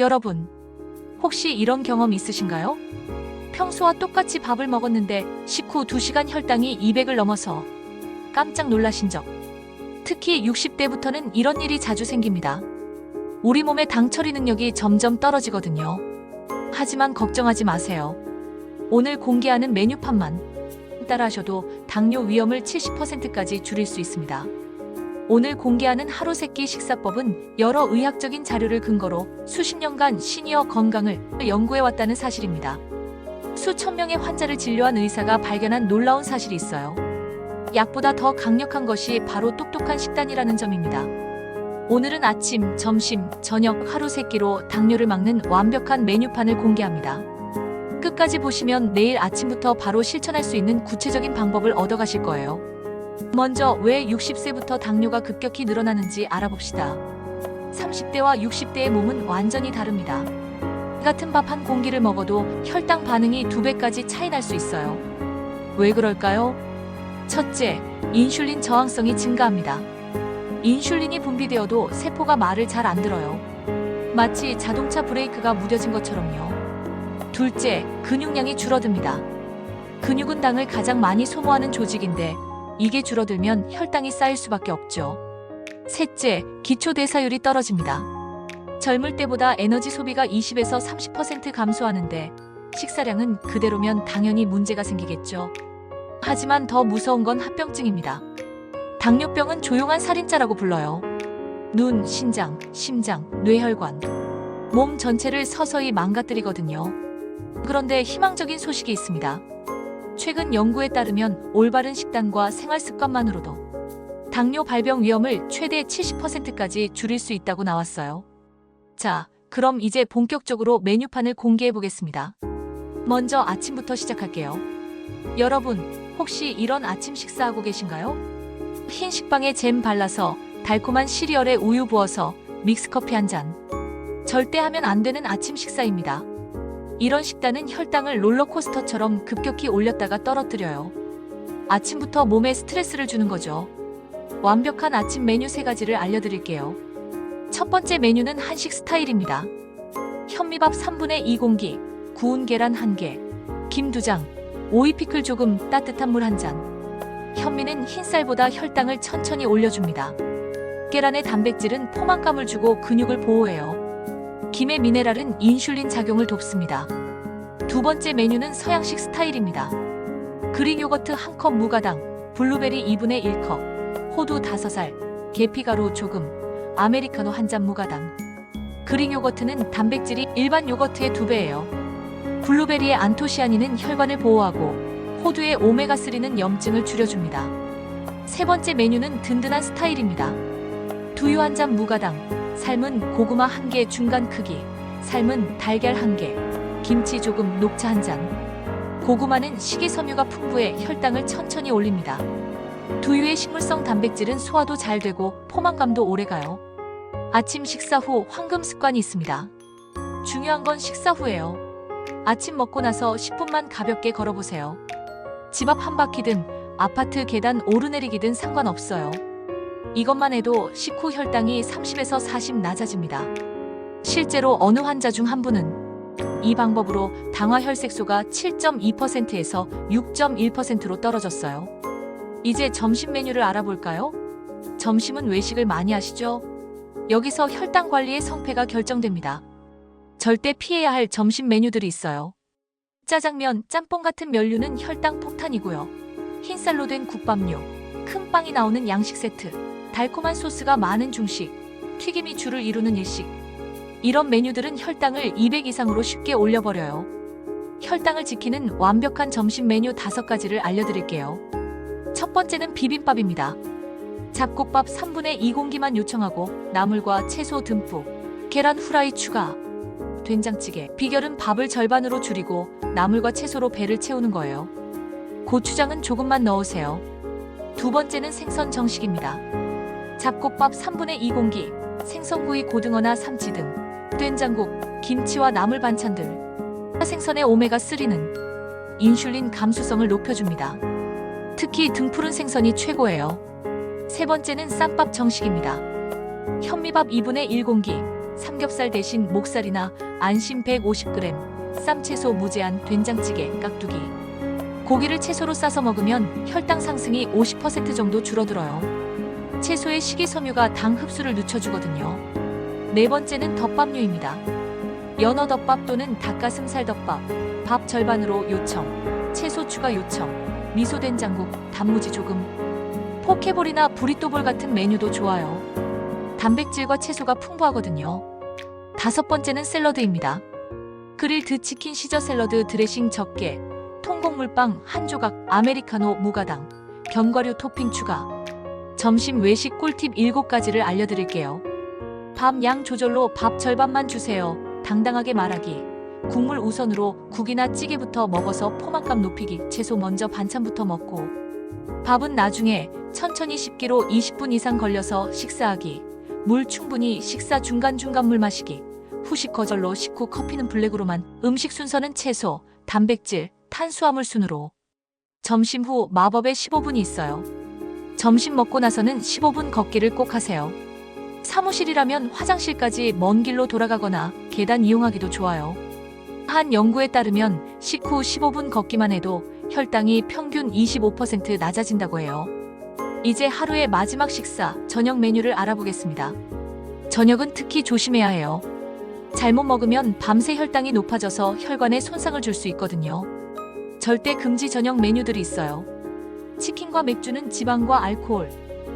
여러분, 혹시 이런 경험 있으신가요? 평소와 똑같이 밥을 먹었는데 식후 2시간 혈당이 200을 넘어서 깜짝 놀라신 적. 특히 60대부터는 이런 일이 자주 생깁니다. 우리 몸의 당 처리 능력이 점점 떨어지거든요. 하지만 걱정하지 마세요. 오늘 공개하는 메뉴판만 따라하셔도 당뇨 위험을 70%까지 줄일 수 있습니다. 오늘 공개하는 하루 세끼 식사법은 여러 의학적인 자료를 근거로 수십 년간 시니어 건강을 연구해 왔다는 사실입니다. 수천 명의 환자를 진료한 의사가 발견한 놀라운 사실이 있어요. 약보다 더 강력한 것이 바로 똑똑한 식단이라는 점입니다. 오늘은 아침, 점심, 저녁 하루 세끼로 당뇨를 막는 완벽한 메뉴판을 공개합니다. 끝까지 보시면 내일 아침부터 바로 실천할 수 있는 구체적인 방법을 얻어가실 거예요. 먼저 왜 60세부터 당뇨가 급격히 늘어나는지 알아봅시다. 30대와 60대의 몸은 완전히 다릅니다. 같은 밥 한 공기를 먹어도 혈당 반응이 두 배까지 차이 날 수 있어요. 왜 그럴까요? 첫째, 인슐린 저항성이 증가합니다. 인슐린이 분비되어도 세포가 말을 잘 안 들어요. 마치 자동차 브레이크가 무뎌진 것처럼요. 둘째, 근육량이 줄어듭니다. 근육은 당을 가장 많이 소모하는 조직인데 이게 줄어들면 혈당이 쌓일 수밖에 없죠. 셋째, 기초 대사율이 떨어집니다. 젊을 때보다 에너지 소비가 20에서 30% 감소하는데 식사량은 그대로면 당연히 문제가 생기겠죠. 하지만 더 무서운 건 합병증입니다. 당뇨병은 조용한 살인자라고 불러요. 눈, 신장, 심장, 뇌혈관, 몸 전체를 서서히 망가뜨리거든요. 그런데 희망적인 소식이 있습니다. 최근 연구에 따르면 올바른 식단과 생활 습관만으로도 당뇨 발병 위험을 최대 70%까지 줄일 수 있다고 나왔어요. 자, 그럼 이제 본격적으로 메뉴판을 공개해 보겠습니다. 먼저 아침부터 시작할게요. 여러분, 혹시 이런 아침 식사하고 계신가요? 흰 식빵에 잼 발라서 달콤한 시리얼에 우유 부어서 믹스커피 한 잔. 절대 하면 안 되는 아침 식사입니다. 이런 식단은 혈당을 롤러코스터처럼 급격히 올렸다가 떨어뜨려요. 아침부터 몸에 스트레스를 주는 거죠. 완벽한 아침 메뉴 세 가지를 알려드릴게요. 첫 번째 메뉴는 한식 스타일입니다. 현미밥 3분의 2 공기, 구운 계란 1개, 김 2장, 오이 피클 조금, 따뜻한 물 1잔. 현미는 흰쌀보다 혈당을 천천히 올려줍니다. 계란의 단백질은 포만감을 주고 근육을 보호해요. 김의 미네랄은 인슐린 작용을 돕습니다. 두 번째 메뉴는 서양식 스타일입니다. 그릭 요거트 1컵 무가당, 블루베리 2분의 1컵, 호두 5살, 계피가루 조금, 아메리카노 한 잔 무가당. 그릭 요거트는 단백질이 일반 요거트의 두 배예요. 블루베리의 안토시아닌은 혈관을 보호하고 호두의 오메가3는 염증을 줄여줍니다. 세 번째 메뉴는 든든한 스타일입니다. 두유 한 잔 무가당, 삶은 고구마 한 개 중간 크기, 삶은 달걀 한 개, 김치 조금 녹차 한 잔. 고구마는 식이섬유가 풍부해 혈당을 천천히 올립니다. 두유의 식물성 단백질은 소화도 잘 되고 포만감도 오래 가요. 아침 식사 후 황금 습관이 있습니다. 중요한 건 식사 후예요. 아침 먹고 나서 10분만 가볍게 걸어보세요. 집 앞 한 바퀴든 아파트 계단 오르내리기든 상관없어요. 이것만 해도 식후 혈당이 30에서 40 낮아집니다. 실제로 어느 환자 중 한 분은 이 방법으로 당화 혈색소가 7.2%에서 6.1%로 떨어졌어요. 이제 점심 메뉴를 알아볼까요? 점심은 외식을 많이 하시죠? 여기서 혈당 관리의 성패가 결정됩니다. 절대 피해야 할 점심 메뉴들이 있어요. 짜장면, 짬뽕 같은 면류는 혈당 폭탄이고요. 흰쌀로 된 국밥류, 큰 빵이 나오는 양식 세트, 달콤한 소스가 많은 중식, 튀김이 주를 이루는 일식. 이런 메뉴들은 혈당을 200 이상으로 쉽게 올려버려요. 혈당을 지키는 완벽한 점심 메뉴 5가지를 알려드릴게요. 첫 번째는 비빔밥입니다. 잡곡밥 3분의 2 공기만 요청하고 나물과 채소 듬뿍, 계란 후라이 추가, 된장찌개. 비결은 밥을 절반으로 줄이고 나물과 채소로 배를 채우는 거예요. 고추장은 조금만 넣으세요. 두 번째는 생선 정식입니다. 잡곡밥 3분의 2 공기, 생선구이 고등어나 삼치 등, 된장국, 김치와 나물 반찬들. 생선의 오메가3는 인슐린 감수성을 높여줍니다. 특히 등푸른 생선이 최고예요. 세 번째는 쌈밥 정식입니다. 현미밥 2분의 1 공기, 삼겹살 대신 목살이나 안심 150g, 쌈채소 무제한 된장찌개, 깍두기. 고기를 채소로 싸서 먹으면 혈당 상승이 50% 정도 줄어들어요. 채소의 식이섬유가 당 흡수를 늦춰주거든요. 네 번째는 덮밥류입니다. 연어 덮밥 또는 닭가슴살 덮밥, 밥 절반으로 요청, 채소 추가 요청, 미소 된장국, 단무지 조금, 포케볼이나 브리또볼 같은 메뉴도 좋아요. 단백질과 채소가 풍부하거든요. 다섯 번째는 샐러드입니다. 그릴드 치킨 시저 샐러드 드레싱 적게, 통곡물빵 한 조각, 아메리카노 무가당, 견과류 토핑 추가. 점심 외식 꿀팁 7가지를 알려드릴게요. 밥 양 조절로 밥 절반만 주세요. 당당하게 말하기. 국물 우선으로 국이나 찌개부터 먹어서 포만감 높이기. 채소 먼저 반찬부터 먹고. 밥은 나중에 천천히 씹기로 20분 이상 걸려서 식사하기. 물 충분히 식사 중간중간 물 마시기. 후식 거절로 식후 커피는 블랙으로만. 음식 순서는 채소, 단백질, 탄수화물 순으로. 점심 후 마법의 15분이 있어요. 점심 먹고 나서는 15분 걷기를 꼭 하세요. 사무실이라면 화장실까지 먼 길로 돌아가거나 계단 이용하기도 좋아요. 한 연구에 따르면 식후 15분 걷기만 해도 혈당이 평균 25% 낮아진다고 해요. 이제 하루의 마지막 식사, 저녁 메뉴를 알아보겠습니다. 저녁은 특히 조심해야 해요. 잘못 먹으면 밤새 혈당이 높아져서 혈관에 손상을 줄 수 있거든요. 절대 금지 저녁 메뉴들이 있어요. 치킨과 맥주는 지방과 알코올,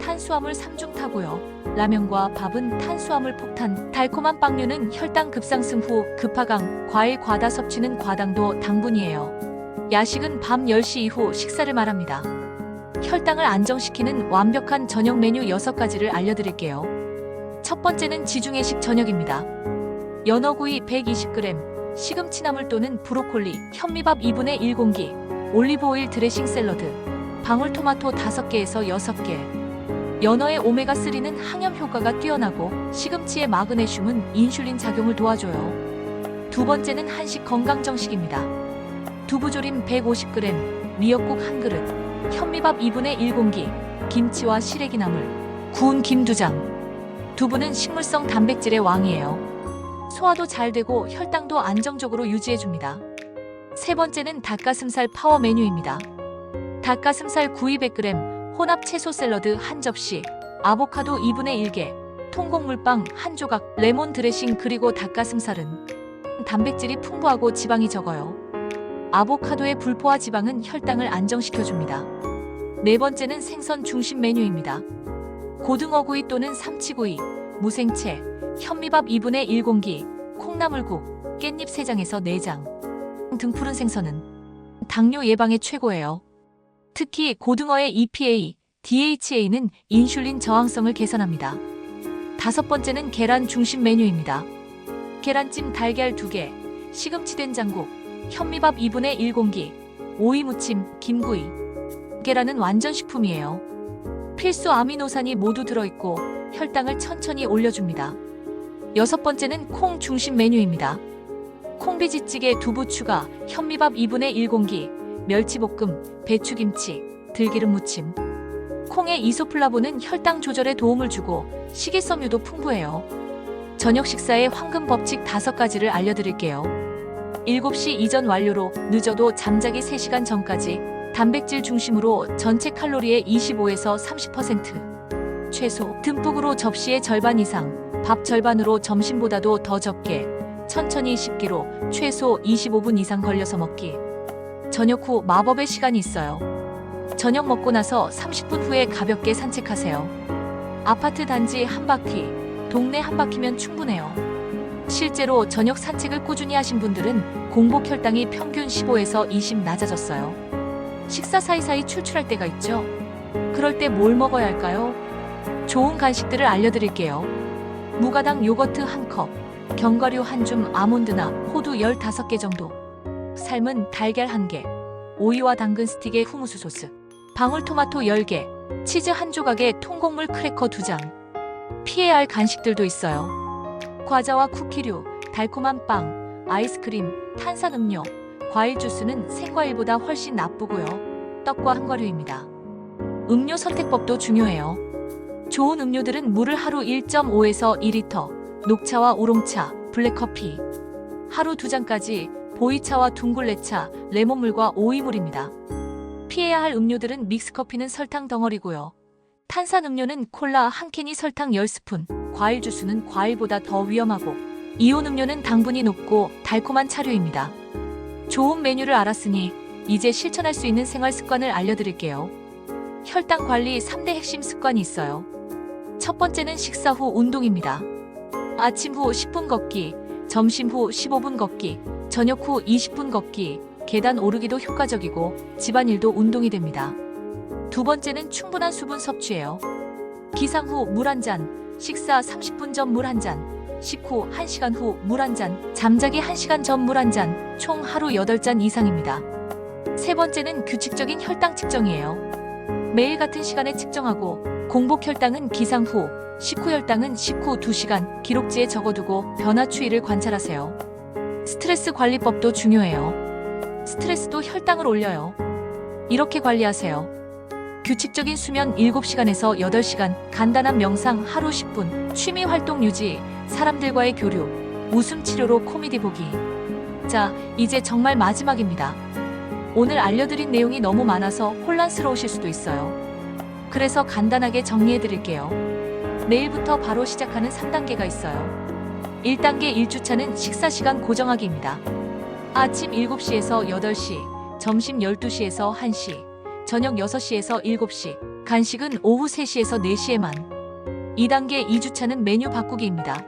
탄수화물 3중 타고요. 라면과 밥은 탄수화물 폭탄, 달콤한 빵류는 혈당 급상승 후 급하강, 과일 과다 섭취는 과당도 당분이에요. 야식은 밤 10시 이후 식사를 말합니다. 혈당을 안정시키는 완벽한 저녁 메뉴 6가지를 알려드릴게요. 첫 번째는 지중해식 저녁입니다. 연어구이 120g, 시금치나물 또는 브로콜리, 현미밥 2분의 1 공기, 올리브오일 드레싱 샐러드, 방울토마토 5개에서 6개. 연어의 오메가3는 항염 효과가 뛰어나고 시금치의 마그네슘은 인슐린 작용을 도와줘요. 두 번째는 한식 건강 정식입니다. 두부조림 150g, 미역국 1그릇, 현미밥 2분의 1 공기, 김치와 시래기나물, 구운 김 2장. 두부는 식물성 단백질의 왕이에요. 소화도 잘 되고 혈당도 안정적으로 유지해줍니다. 세 번째는 닭가슴살 파워 메뉴입니다. 닭가슴살 구이 100g, 혼합 채소 샐러드 한 접시, 아보카도 2분의 1개, 통곡물빵 한 조각, 레몬 드레싱 그리고 닭가슴살은 단백질이 풍부하고 지방이 적어요. 아보카도의 불포화 지방은 혈당을 안정시켜줍니다. 네 번째는 생선 중심 메뉴입니다. 고등어구이 또는 삼치구이, 무생채, 현미밥 2분의 1공기, 콩나물국, 깻잎 3장에서 4장 등 푸른 생선은 당뇨 예방에 최고예요. 특히 고등어의 EPA, DHA는 인슐린 저항성을 개선합니다. 다섯 번째는 계란 중심 메뉴입니다. 계란찜 달걀 2개, 시금치 된장국, 현미밥 2분의 1공기, 오이 무침, 김구이. 계란은 완전 식품이에요. 필수 아미노산이 모두 들어있고 혈당을 천천히 올려줍니다. 여섯 번째는 콩 중심 메뉴입니다. 콩비지찌개 두부 추가, 현미밥 2분의 1공기, 멸치볶음, 배추김치, 들기름 무침. 콩의 이소플라본은 혈당 조절에 도움을 주고 식이섬유도 풍부해요. 저녁 식사의 황금 법칙 5가지를 알려드릴게요. 7시 이전 완료로 늦어도 잠자기 3시간 전까지 단백질 중심으로 전체 칼로리의 25에서 30%. 최소 듬뿍으로 접시의 절반 이상, 밥 절반으로 점심보다도 더 적게, 천천히 씹기로 최소 25분 이상 걸려서 먹기. 저녁 후 마법의 시간이 있어요. 저녁 먹고 나서 30분 후에 가볍게 산책하세요. 아파트 단지 한 바퀴, 동네 한 바퀴면 충분해요. 실제로 저녁 산책을 꾸준히 하신 분들은 공복 혈당이 평균 15에서 20 낮아졌어요. 식사 사이사이 출출할 때가 있죠. 그럴 때 뭘 먹어야 할까요? 좋은 간식들을 알려드릴게요. 무가당 요거트 한 컵, 견과류 한 줌, 아몬드나 호두 15개 정도. 삶은 달걀 1개, 오이와 당근 스틱에 후무스 소스, 방울토마토 10개, 치즈 한 조각에 통곡물 크래커 2장. 피해야 할 간식들도 있어요. 과자와 쿠키류, 달콤한 빵, 아이스크림, 탄산음료, 과일 주스는 생과일보다 훨씬 나쁘고요. 떡과 한과류입니다. 음료 선택법도 중요해요. 좋은 음료들은 물을 하루 1.5에서 2리터, 녹차와 우롱차, 블랙커피. 하루 두 잔까지 보이차와 둥글레차, 레몬물과 오이물입니다. 피해야 할 음료들은 믹스커피는 설탕 덩어리고요. 탄산 음료는 콜라 한 캔이 설탕 10스푼, 과일 주스는 과일보다 더 위험하고, 이온 음료는 당분이 높고 달콤한 차류입니다. 좋은 메뉴를 알았으니 이제 실천할 수 있는 생활 습관을 알려드릴게요. 혈당 관리 3대 핵심 습관이 있어요. 첫 번째는 식사 후 운동입니다. 아침 후 10분 걷기, 점심 후 15분 걷기, 저녁 후 20분 걷기, 계단 오르기도 효과적이고 집안일도 운동이 됩니다. 두 번째는 충분한 수분 섭취예요. 기상 후 물 한 잔, 식사 30분 전 물 한 잔, 식후 1시간 후 물 한 잔, 잠자기 1시간 전 물 한 잔, 총 하루 8잔 이상입니다. 세 번째는 규칙적인 혈당 측정이에요. 매일 같은 시간에 측정하고 공복 혈당은 기상 후, 식후 혈당은 식후 2시간 기록지에 적어두고 변화 추이를 관찰하세요. 스트레스 관리법도 중요해요. 스트레스도 혈당을 올려요. 이렇게 관리하세요. 규칙적인 수면 7시간에서 8시간, 간단한 명상 하루 10분, 취미 활동 유지, 사람들과의 교류, 웃음 치료로 코미디 보기. 자, 이제 정말 마지막입니다. 오늘 알려드린 내용이 너무 많아서 혼란스러우실 수도 있어요. 그래서 간단하게 정리해 드릴게요. 내일부터 바로 시작하는 3단계가 있어요. 1단계 1주차는 식사 시간 고정하기입니다. 아침 7시에서 8시, 점심 12시에서 1시, 저녁 6시에서 7시, 간식은 오후 3시에서 4시에만. 2단계 2주차는 메뉴 바꾸기입니다.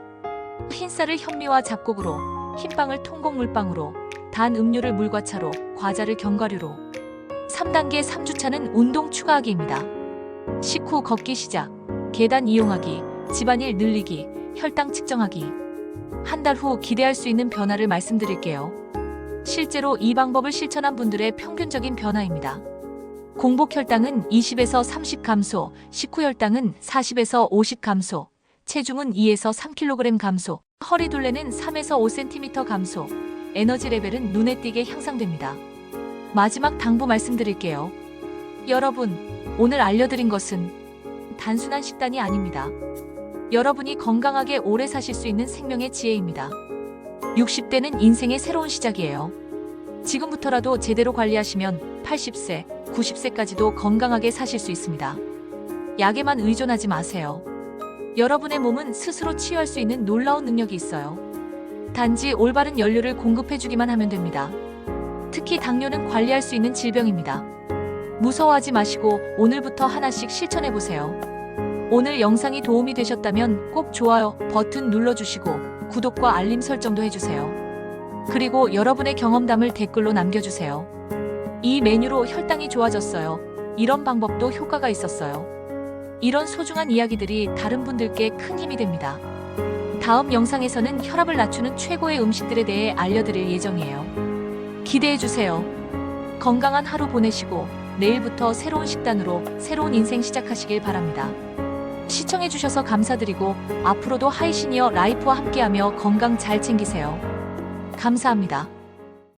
흰쌀을 현미와 잡곡으로, 흰빵을 통곡물빵으로, 단 음료를 물과 차로, 과자를 견과류로. 3단계 3주차는 운동 추가하기입니다. 식후 걷기 시작, 계단 이용하기, 집안일 늘리기, 혈당 측정하기. 한 달 후 기대할 수 있는 변화를 말씀드릴게요. 실제로 이 방법을 실천한 분들의 평균적인 변화입니다. 공복 혈당은 20에서 30 감소, 식후 혈당은 40에서 50 감소, 체중은 2에서 3kg 감소, 허리 둘레는 3에서 5cm 감소, 에너지 레벨은 눈에 띄게 향상됩니다. 마지막 당부 말씀드릴게요. 여러분, 오늘 알려드린 것은 단순한 식단이 아닙니다. 여러분이 건강하게 오래 사실 수 있는 생명의 지혜입니다. 60대는 인생의 새로운 시작이에요. 지금부터라도 제대로 관리하시면 80세, 90세까지도 건강하게 사실 수 있습니다. 약에만 의존하지 마세요. 여러분의 몸은 스스로 치유할 수 있는 놀라운 능력이 있어요. 단지 올바른 연료를 공급해주기만 하면 됩니다. 특히 당뇨는 관리할 수 있는 질병입니다. 무서워하지 마시고 오늘부터 하나씩 실천해보세요. 오늘 영상이 도움이 되셨다면 꼭 좋아요 버튼 눌러주시고 구독과 알림 설정도 해주세요. 그리고 여러분의 경험담을 댓글로 남겨주세요. 이 메뉴로 혈당이 좋아졌어요. 이런 방법도 효과가 있었어요. 이런 소중한 이야기들이 다른 분들께 큰 힘이 됩니다. 다음 영상에서는 혈압을 낮추는 최고의 음식들에 대해 알려드릴 예정이에요. 기대해주세요. 건강한 하루 보내시고 내일부터 새로운 식단으로 새로운 인생 시작하시길 바랍니다. 시청해주셔서 감사드리고 앞으로도 하이시니어 라이프와 함께하며 건강 잘 챙기세요. 감사합니다.